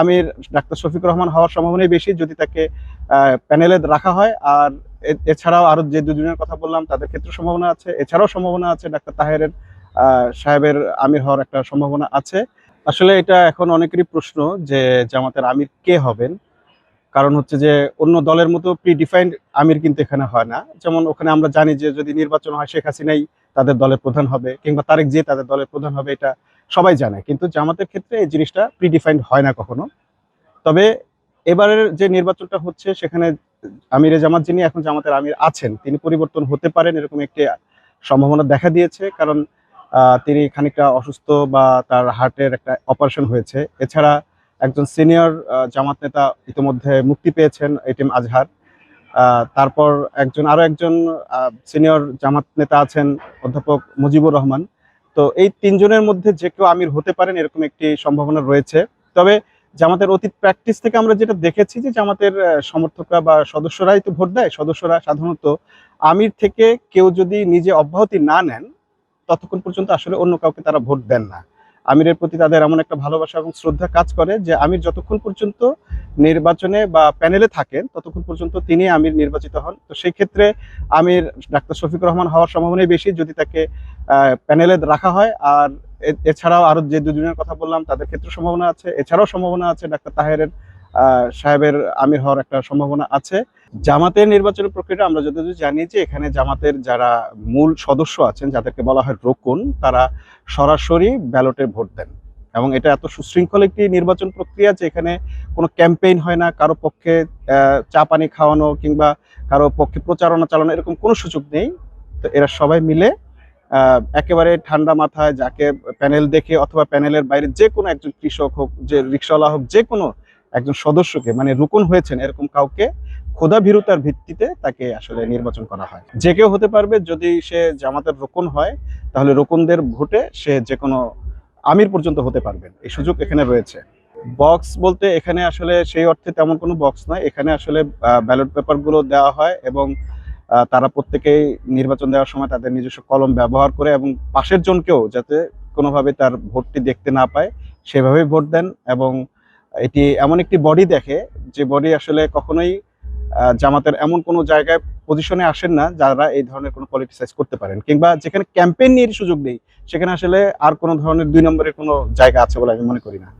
আমির doctor Shafiqur Rahman হওয়ার সম্ভাবনাই বেশি যদি তাকে প্যানেলে রাখা হয়। আর এছাড়াও আরও যে দুজনের কথা বললাম, তাদের ক্ষেত্রে সম্ভাবনা আছে। এছাড়াও সম্ভাবনা আছে ডাক্তার তাহেরের সাহেবের আমির হওয়ার একটা সম্ভাবনা আছে। আসলে এটা এখন অনেকেরই প্রশ্ন যে জামাতের আমির কে হবেন? কারণ হচ্ছে যে অন্য দলের মতো প্রি ডিফাইন্ড আমির কিন্তু এখানে হয় না। যেমন ওখানে আমরা জানি যে যদি নির্বাচন হয়, শেখ হাসিনাই তাদের দলের প্রধান হবে, কিংবা তারেক যে তাদের দলের প্রধান হবে, এটা সবাই জানে, কিন্তু জামাতের ক্ষেত্রে এই জিনিসটা প্রিডিফাইন্ড হয় না কখনো। তবে এবারের যে নির্বাচনটা হচ্ছে, সেখানে আমিরে জামাত যিনি, এখন জামাতের আমির আছেন, তিনি পরিবর্তন হতে পারেন এরকম একটি সম্ভাবনা দেখা দিয়েছে, কারণ তিনি খানিকটা অসুস্থ বা তার হার্টের একটা অপারেশন হয়েছে। এছাড়া একজন সিনিয়র জামাত নেতা ইতিমধ্যে মুক্তি পেয়েছেন, এটিএম আজহার। তারপর একজন, আরও একজন সিনিয়র জামাত নেতা আছেন, অধ্যাপক মুজিবুর রহমান। তো এই তিনজনের মধ্যে যে কেউ আমির হতে পারেন এরকম একটি সম্ভাবনা রয়েছে। তবে জামাতের অতীত প্র্যাকটিস থেকে আমরা যেটা দেখেছি যে জামাতের সমর্থকরা বা সদস্যরাই তো ভোট দেয়, সদস্যরা সাধারণত আমির থেকে কেউ যদি নিজে অব্যাহতি না নেন, ততক্ষণ পর্যন্ত আসলে অন্য কাউকে তারা ভোট দেন না। আমিরের প্রতি তাদের এমন একটা ভালোবাসা এবং শ্রদ্ধা কাজ করে যে আমির যতক্ষণ পর্যন্ত নির্বাচনে বা প্যানেলে থাকেন, ততক্ষণ পর্যন্ত তিনি আমির নির্বাচিত হন। তো সেই ক্ষেত্রে আমির ডাক্তার শফিকুর রহমান হওয়ার সম্ভাবনাই বেশি যদি তাকে প্যানেলে রাখা হয়। আর এছাড়াও আরও যে দুজনের কথা বললাম, তাদের ক্ষেত্রে সম্ভাবনা আছে। এছাড়াও সম্ভাবনা আছে ডাক্তার তাহেরের সাহেবের আমির হওয়ার একটা সম্ভাবনা আছে। জামাতের নির্বাচনের প্রক্রিয়াটা আমরা যতদূর জানি যে এখানে জামাতের যারা মূল সদস্য আছেন, যাদেরকে বলা হয় রোকন, তারা সরাসরি ব্যালটে ভোট দেন। এবং এটা এত সুশৃঙ্খল একটি নির্বাচন প্রক্রিয়া যে এখানে কোনো ক্যাম্পেইন হয় না, কারও পক্ষে চা পানি খাওয়ানো কিংবা কারও পক্ষে প্রচারণা চালানো এরকম কোনো সুযোগ নেই। তো এরা সবাই মিলে একেবারে ঠান্ডা মাথায় যাকে প্যানেল দেখে অথবা প্যানেলের বাইরে যে কোনো একজন কৃষক হোক, যে রিক্সাওয়ালা হোক, যে কোনো একজন সদস্যকে মানে রুকন হয়েছেন এরকম কাউকে খোদা ভীরুতার ভিত্তিতে তাকে আসলে নির্বাচন করা হয়। যে কেউ হতে পারবে যদি সে জামাতের রোকন হয়, তাহলে রোকনদের ভোটে সে যে কোনো আমির পর্যন্ত হতে পারবেন। এই সুযোগ এখানে রয়েছে। বক্স বলতে এখানে আসলে সেই অর্থে তেমন কোনো বক্স নয়। এখানে আসলে ব্যালট পেপারগুলো দেওয়া হয় এবং তারা প্রত্যেকেই নির্বাচন দেওয়ার সময় তাদের নিজস্ব কলম ব্যবহার করে এবং পাশের জনকেও যাতে কোনোভাবে তার ভোটটি দেখতে না পায়, সেভাবেই ভোট দেন এবং এটি এমন একটি বডি দেখে যে বডি আসলে কখনোই জামাতের এমন কোনো জায়গায় পজিশনে আসেন না যারা এই ধরনের কোনো পলিটিসাইজ করতে পারেন। কিংবা যেখানে ক্যাম্পেইন নিয়ে সুযোগ নেই, সেখানে আসলে আর কোনো ধরনের দুই নম্বরের কোনো জায়গা আছে বলে আমি মনে করি না।